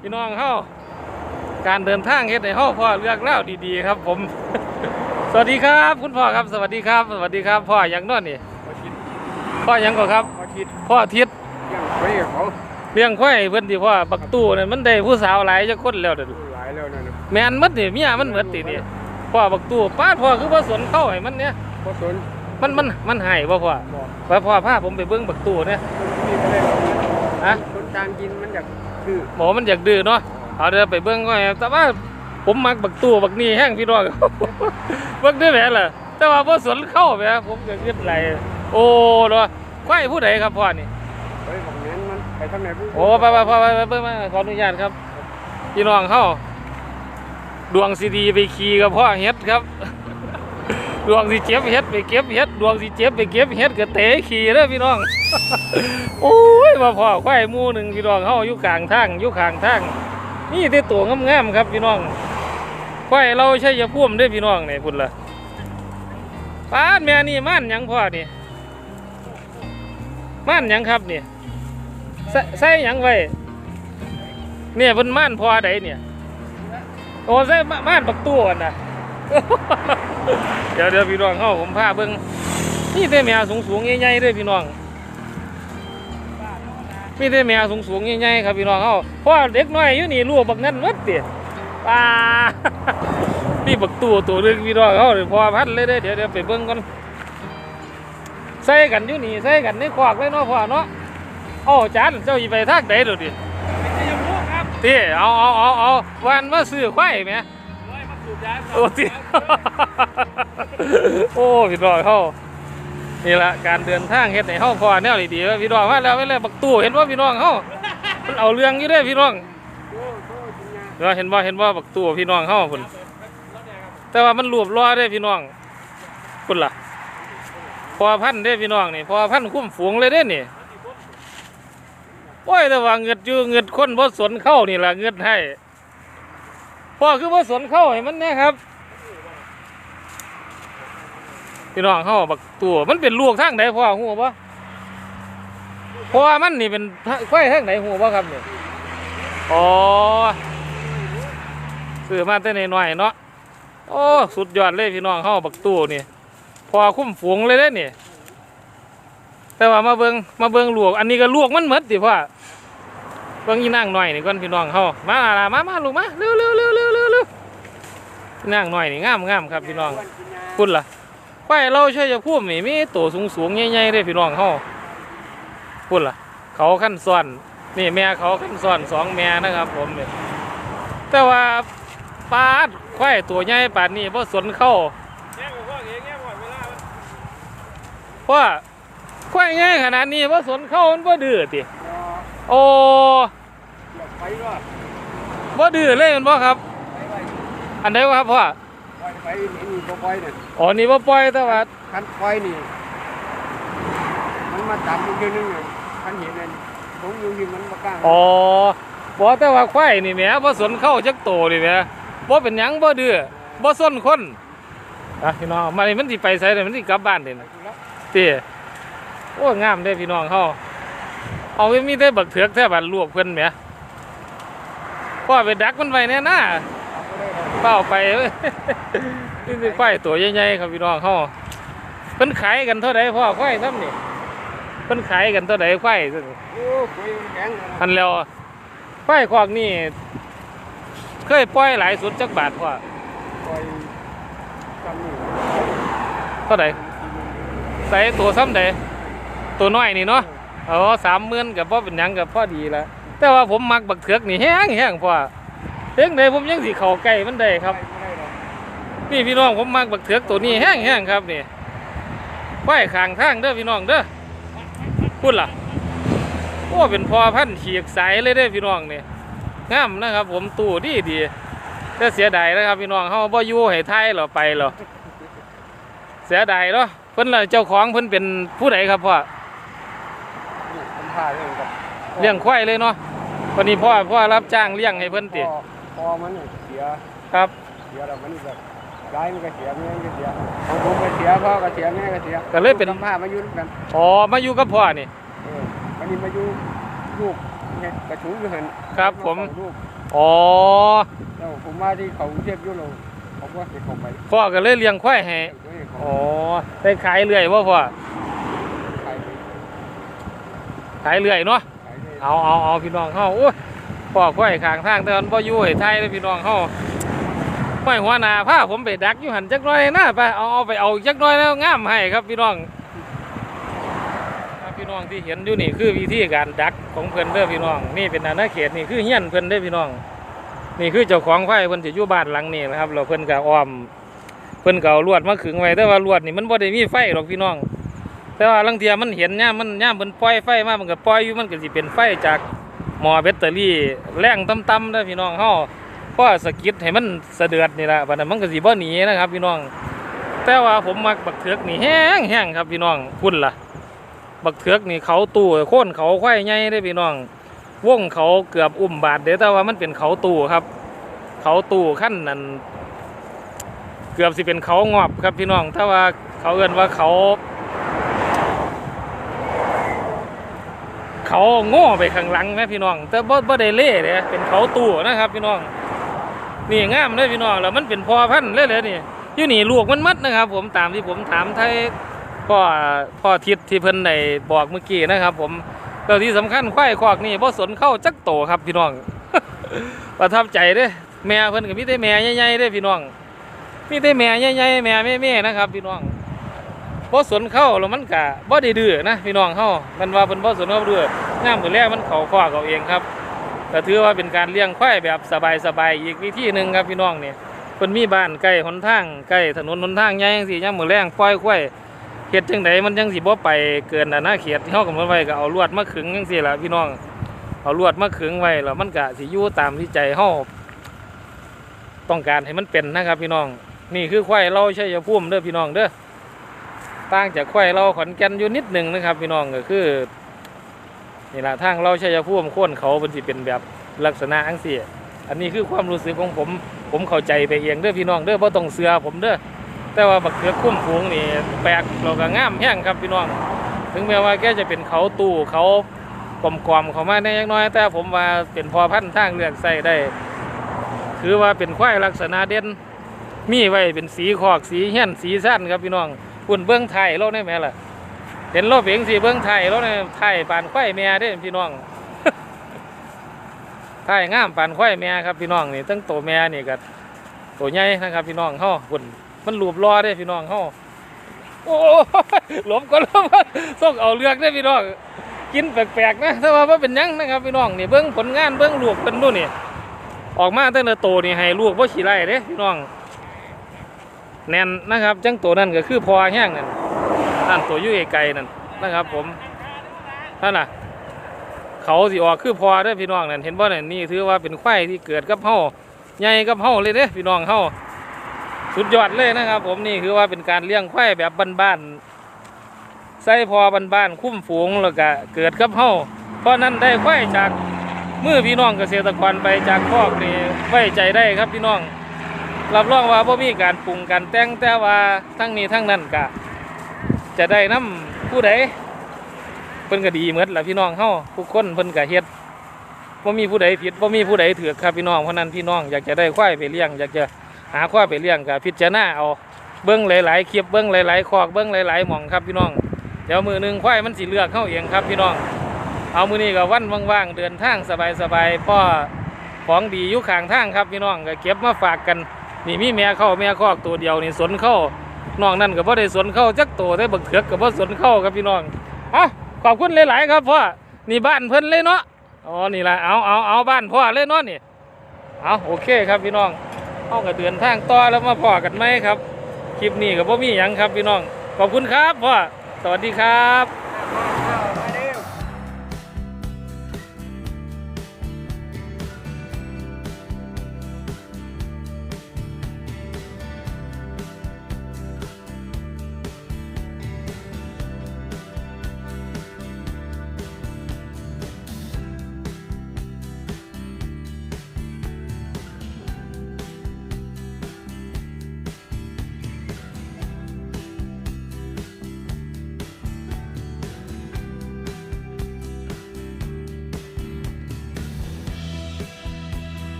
พี่น้องเฮาการเดินทางเฮ็ดให้เฮาพ่อเลือกเล่าวดีๆครับ ผม สวัสดีครับ คุณพ่อครับ สวัสดีครับ สวัสดีครับ พ่อหยังนอนนี่มาคิดพ่อหยังก่อนครับมาคิดพ่อทิศยังไปกับเขาเลี้ยงควายเพิ่นที่พ่อบักตู้นั่นมันได้ผู้สาวหลายจักคนแล้วเด้อหลายแล้วนะนะแม่นหมดนี่เมียมันหมดตินี่พ่อบักตู้ป้าดพ่อคือบ่สนเข้าให้มันเนี่ยเพราะสนมันมันมันให้บ่พ่อบอกว่าพ่อพาผมไปเบิ่งบักตู้เนี่ยมีอะไรหรอกฮะคนกลางกินมันอยาก คือหมอมันอยากดื้อเนาะเอาเดี๋ยวไปเบิ่งก่อนครับแต่ว่าผมมักบักตู้บักนี่แห้งพี่น้องเบิ่งได้แหละล่ะแต่ว่าบ่สนเข้าแหมผมก็คิดไหลโอ้เนาะควายผู้ใดครับพ่อนี่เฮ้ยบอกนั้นมันไปทางไหนผู้โอ้ไปไปไปไปไปเบิ่งมาขออนุญาตครับ พี่น้องเฮาดวงสิดีไปขี่กับพ่อเฮ็ดครับ ดวงสิเจ็บเฮ็ดไปเก็บเฮ็ดดวงสิเจ็บไปเก็บเฮ็ดก็เตะขี่เด้อพี่น้องโอ้ยมาพ่อควายมู่หนึ่งพี่น้องเฮาอยู่กลางทางอยู่ข้างทางนี่แต่ตัวงามๆครับพี่น้องควายเราใช่ยาพุ่มเด้พี่น้องนี่พุ่นล่ะป้านแม่นี่ม่นยังพ่อนี่ม่นยังครับเนี่ใส่ใส่ยังไว้เนี่ยเพิ่นม่านพ่อใดเนี่ยโอ้ใส่ม่านปักตัวนะ เดี๋ยวเดี๋ยวพี่น้องเฮาผมพาเบิ่งนี่แต่แม่สูงๆใหญ่ๆเด้อพี่น้องมีแต่แม่สูงสูงๆใหญ่ๆครับพี่น้องเขาเพราะว่าเด็กน้อยอยู่นี่ลูกบักนั้นวัดเดียปลานี่บักตัวตัวหนึงพี่น้องเขาเลยพอพันเลยเด้อเดี๋ยวเดี๋ยวไปเบิ่งก่อนใส่กันอยู่นี่ใส่กันในคอกเลยเนาะพ่อเนาะโอ้จานเจ้าอีไปทางไหนดูดิตีเอาเอาเอาเอาวันมาซื้อควายไหม โอ้ตีโอ้พี่น้องเขานี่แหละการเดินทางเฮ็ดให้เฮาพอแนวดีๆว่าพี่น้องว่าแล้วไม่เลยบักตู้เห็นว่าพี่น้องเฮาเอาเรื่องอยู่เด้พี่น้องโอ้โหจริงนะเดี๋ยเห็นว่าเห็นว่าบักตู้พี่น้องเฮาพุ่นแต่ว่ามันรวบรอเด้พี่น้องพุ่นล่ะ พอพันธุ์เด้พี่น้องนี่พอพันคุ้มฝูงเลยเด้นี่โอ้ยแต่ว่าเงิดอยู่เงิดคนบ่สนเข้านี่แหละเงิดให้ พ่อคือบ่สวนเข้าให้มันเนี่ยครับพี่น้องเข้าบักตัวมันเป็นลูกทางไหนพ่อหูปะเพราะว่ามันนี่เป็นควายทางไหนหูปะครับเนี่ยอ๋อซื้อมาแต่น้อยเนาะโอ้สุดยอดเลยพี่น้องเข้าบักตัวนี่พอคุ้มฝูงเลยเด้อนี่ยแต่ว่ามาเบิงมาเบิงลูกอันนี้ก็ลูกมันเหมดดิพ่อเบิงยี่นางหน่อยนี่ก่อนพี่น้องเขามาล่ะมามาลูกมาเร็วเร็วเร็วเร็ว นางหน่อยนี่งามงามครับพี่น้องพุ่นล่ะควายเราใช่จะพูดมีมีตัวสูงสูงใหญ่ๆเลยพี่น้องเฮาพุ่นล่ะ เขาขั้นซ้อนนี่แม่เขาขั้นซ้อนสองแม่นะครับ ผมเนี่ยแต่ว่าปลาดควายตัวใหญ่ป่านนี้เพราะสนเข้าเพราะควายใหญ่ขนาดนี้เพราะสนเข้ามันบ่ดื้อติโอ้อยาดื้อเลยมันบ่ครับ อันใดวะครับพ่อไปไปนี่นี่บ่ปล่อยเนี่ยอ๋อนี่บ่ปล่อยแต่ว่าคันปล่อยนี่ มันมาจับมันอยู่นึงอะคันเห็นนั่นผมอยู่ยิงมันบ่กล้าอ๋อบอกแต่ว่าควายนี่แหมบ่สนเข้าจักโตนี่แหมบ่เป็นหยังบ่ดื้อบ่สนคนอะพี่น้องมานี่มันสิไปไสได้มันสิกลับบ้านเด้นะติโอ้งามเด้พี่น้องเฮาเอาไว้มีแต่บักเถือกแท้บัดรวบเพิ่นแหมพ่อไปดักมันไว้แน่น่า เป้าไปเว้ยนี่คือควายตัวใหญ่ๆครับพี่น้องเฮาเพิ่นขายกันเท่าใดพ่อควายซ้ำนี่เพิ่นขายกันเท่าใดควายซั่นโอ้คุยมันแข็งเลยนะอันแล้วควายคอกนี่เคยปล่อยหลายสุดจักบาทพ่อปล่อยจำนี่เท่าไหร่ใส่ตัวซ้ำใดตัวน้อยนี่เนาะอ๋อสามหมื่นกับพ่อเป็นหยังกับพ่อดีละแต่ว่าผมมักบักเถือกนี่แห้งแห้งพ่อ เพียงใดผมยังสิเข่าใกล้มันได้ครับไม่ได้หรอกนี่พี่น้องผมมักบักเถือกตัวนี้แห้งแห้งครับนี่ควายข้างทางเด้อพี่น้องเด้อพูดล่ะโอ้เป็นพอพันธุ์เฉียกสายเลยเด้อพี่น้องนี่งามนะครับ ผมตู้ดีดีแต่เสียดายนะครับพี่น้องเขาบ่อยู่ให้ไทยหรอไปหรอเสียดายเนาะเพิ่นล่ะเจ้าของเพิ่นเป็นผู้ใดครับพ่อนี่ผมพาเรื่องกับเลี้ยงควายเลยเนาะวันนี้พ่อพ่อรับจ้างเลี้ยงให้เพิ่นติพ อพอมันเนี่ยเสียครับเสียแล้วมันแบบร้ายมันก็เสียแม่ก็เสียของผมก็เสียพ่อก็เสียแม่ก็เสียก็เลยเป็นสัมภาษณ์มาอยู่ด้วยกันอ๋อมาอยู่กับพ่อนี่ เออวันนี้มาอยู่ลูกเนี่ยกระชูอยู่หันครับผมลูกอ๋อแล้วผมมาที่เขากรุงเทพยุโรปผมว่าจะเข้าไปพ่อก็เลยเลี้ยงควายให้ไม่ให้เขาอ๋อได้ขายเรื่อยบ่พ่อขายไปขายเรื่อยเนาะขายได้เอาเอาเอาพี่น้องเฮาโอ้ย พ่อควายข้างทางแต่มันบ่อยู่ให้ไทยเลยพี่น้องเฮาห้อยหัวหน้าพาผมไปดักอยู่หันจักน่อยนะไปเอาเอาไปเอาจักน่อยแล้วงามให้ครับพี่น้องพี่น้องที่เห็นอยู่นี่คือวิธีการดักของเพิ่อนเด้อพี่น้อง นี่เป็นอาณาเขตนี่คือเฮียนเพิ่อนเด้อพี่น้อง นี่คือเจ้าของควายเพิ่อนสิอยู่บ้านหลังนี้นะครับแล้วเพิ่อนก็อ้อม เพิ่อนเก็เอาลวดมาขึงไว้แต่ว่าลวดนี่มันบ่ได้มีไฟหรอกพี่น้อง แต่ว่าลังเทียมันเห็นย่ามมันย่ามมันปล่อยไฟมามันก็ปล่อยอยู่มันก็สิเป็นไฟจาก หมอแบตเตอรี่แรงต่ำๆเด้อพี่น้องเฮาพอสะกิดให้มันสะเดือดนี่แหละบัดนั้นมันก็สิบ่หนีนะครับพี่น้อง แต่ว่าผมมักบักเถือกนี่แห้งแห้งครับพี่น้องพุ่นล่ะ บักเถือกนี่เขาตู้โค่นเขาควายใหญ่เด้พี่น้องวงเขาเกือบอุ้มบาทเด้อแต่ว่ามันเป็นเขาตู้ครับ เขาตู้ขั้นนั้นเกือบสิเป็นเขางอบครับพี่น้อง ถ้าว่าเขาเอิ้นว่าเขา เขาโง่ไปข้างหลังนะพี่น้อง แต่บ่บ่ได้เล่เลยเป็นเขาตู้นะครับพี่น้อง นี่งามเลยพี่น้องแล้วมันเป็นพอพันเลยเลยนี่อยู่นี่ลูกมันมัดนะครับ ผมตามที่ผมถามไทยพ่อพ่อทิศที่เพิ่นได้บอกเมื่อกี้นะครับ ผมแล้วที่สำคัญควายคอกนี่บ่สนเข้าจักโตครับพี่น้องประทับใจเด้แม่เพิ่นก็มีแต่แม่ใหญ่ๆเด้พี่น้องมีแต่แม่ใหญ่ๆแม่แม่ๆนะครับ พี่น้อง บ่สนเข้าแล้วมันกะบ่ได้ดื้อนะพี่น้องเฮามันว่าเพิ่นบ่สนเข้าดื้องามมือแรกมันเข้าคอกเอาเองครับก็ถือว่าเป็นการเลี้ยงควายแบบสบายๆอีกวิธีหนึ่งครับพี่น้องเนี่เพิ่นมีบ้านใกล้หนทางใกล้ถนนหนทางใหญ่จังซี่ยามมื้อแรงปล่อยควายเฮ็ดจังไดมันจังสิบ่ไปเกินอาณาเขตที่เฮากำหนไว้ก็เอาลวดมาขึงจังซี่ละพี่น้องเอาลวดมาขึงไว้แล้วมันก็สิยู่ตามที่ใจเฮาต้องการให้มันเป็นนะครับพี่น้อง นี่คือควายเราชัยภูมิเด้อพี่น้องเด้อ ต่างจากควายเราขอนแก่นอยู่นิดหนึ่งนะครับ พี่น้องก็คือนี่ละทางเราชัยภูมิโค่นเขาเป็นสิเป็นแบบลักษณะอังสีอันนี้คือความรู้สึกของผม ผมเข้าใจไปเองเด้อพี่น้องเด้อเพราะต้องเสือผมเด้อแต่ว่าบักเขือคุ้มฝูงนี่แปลกเราก็งามแห้งครับพี่น้อง ถึงแม้ว่าแกจะเป็นเขาตู้เขากลมๆเขามาในยังน้อย แต่ผมว่าเป็นพอพันทางเลือกใส่ได้ถือว่าเป็นควายลักษณะเด่นมีไว้เป็นสีขอกสีเหี้ยนสีสั้นครับพี่น้อง คุณเบื้องไทยเราได้ไหมล่ะ เห็นเราเพียงสีเบื้องไทยเราในไทยปานควายแม่เด้พี่น้องไทยงามปานควายแม่ครับพี่น้องนี่ตั้งตัวแม่นี่ก็ตัวใหญ่นะครับพี่น้องเฮาคุณมันรูปรอได้พี่น้องเฮาโอ้หลบก็หลบส่งเอาเลือกได้พี่น้องกินแปลกๆนะแต่ว่าเป็นยังนะครับพี่น้องนี่เบื้องผลงานเบื้องลูกเป็นนู่นนี่ออกมาตั้งแต่โตนี่ให้ลูกบ่ขี้ไร่เด้พี่น้อง แน่นนะครับ จังตัวนั้นก็คือพอแห้งนั่นนั่นตัวยุ่ยไกลนั่นนะครับ ผมนั่นน่ะ เขาสิออกคือพอเด้พี่น้องนั่นเห็นบ่นั่นนี่ถือว่าเป็นควายที่เกิดกับเฮาใหญ่กับเฮาเลยเด้อพี่น้องเฮาสุดยอดเลยนะครับ ผมนี่คือว่าเป็นการเลี้ยงควายแบบบ้านๆใส่พอบ้านๆคุ้มฝูงแล้วก็เกิดกับเฮาเพราะนั้นได้ควายจากมือพี่น้องเกษตรกรไปจากคอกนี่ไว้ใจได้ครับพี่น้อง รับรองว่าบ่มีการปรุงการแต่งแต่ว่าทั้งนี้ทั้งนั้นก็จะได้น้ำผู้ใดเพิ่นก็ดีเหมือนละพี่น้องเฮาทุกคนเพิ่นก็เฮ็ดบ่มีผู้ใดผิดบ่มีผู้ใดถูกครับพี่น้องเพราะนั้นพี่น้องอยากจะได้ควายไปเลี้ยง อยากจะหาควายไปเลี้ยงก็พิจารณาเอาเบิ่งหลายๆคลิปเบิ่งหลายๆคอกเบิ่งหลายๆหม่องครับพี่น้องเดี๋ยวมือหนึ่งควายมันสิเลือกเฮาเองครับพี่น้อง เอามือนี้ก็วันว่างๆเดินทางสบายๆพ่อของดีอยู่ข้างทางครับพี่น้องก็เก็บมาฝากกัน นี่มีแม่เข้าแม่คอกตัวเดียวนี่สนเข้านอกนั้นก็บ่ได้สนเข้าจักตัวได้บักเถือกก็บ่สนเข้าครับพี่น้องอะขอบคุณหลายๆครับพ่อนี่บ้านเพิ่นเลยเนาะอ๋อนี่ละเอาเอาเอาบ้านพ่อเลยเนาะนี่เอาโอเคครับพี่น้องเฮาก็เดินทางต่อแล้วมาพ่อกันไหมครับคลิปนี้ก็บ่มีหยังครับพี่น้องขอบคุณครับพ่อสวัสดีครับ